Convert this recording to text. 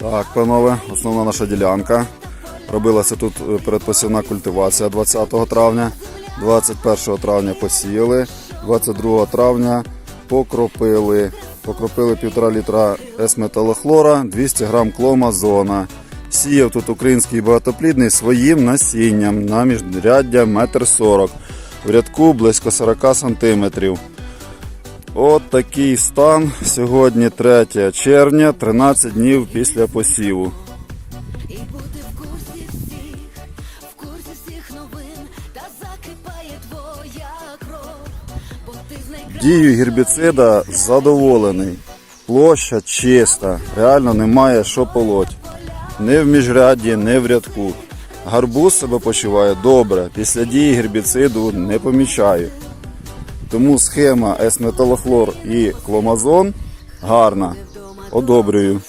Так, панове, основна наша ділянка. Робилася тут е, передпосівна культивація 20 травня, 21 травня посіяли, 22 травня покропили. Покропили 1,5 літра С-металохлора, 200 грам клома зона. Сіяв тут український багатоплідний своїм насінням на міжряддя 1,40 м. В рядку близько 40 сантиметрів. От такий стан. Сьогодні 3 червня, 13 днів після посіву. І бути в курсі всіх, в курсі всіх новин, та закипає твоя кров, бо ти знайкрай. Дією гербіцида задоволений. Площа чиста, реально немає що полоть. Не в міжрядді, не в рядку. Гарбуз себе почуває добре. Після дії гербіциду не помічаю. Тому схема С-металохлор і кломазон гарна. Одобрюю.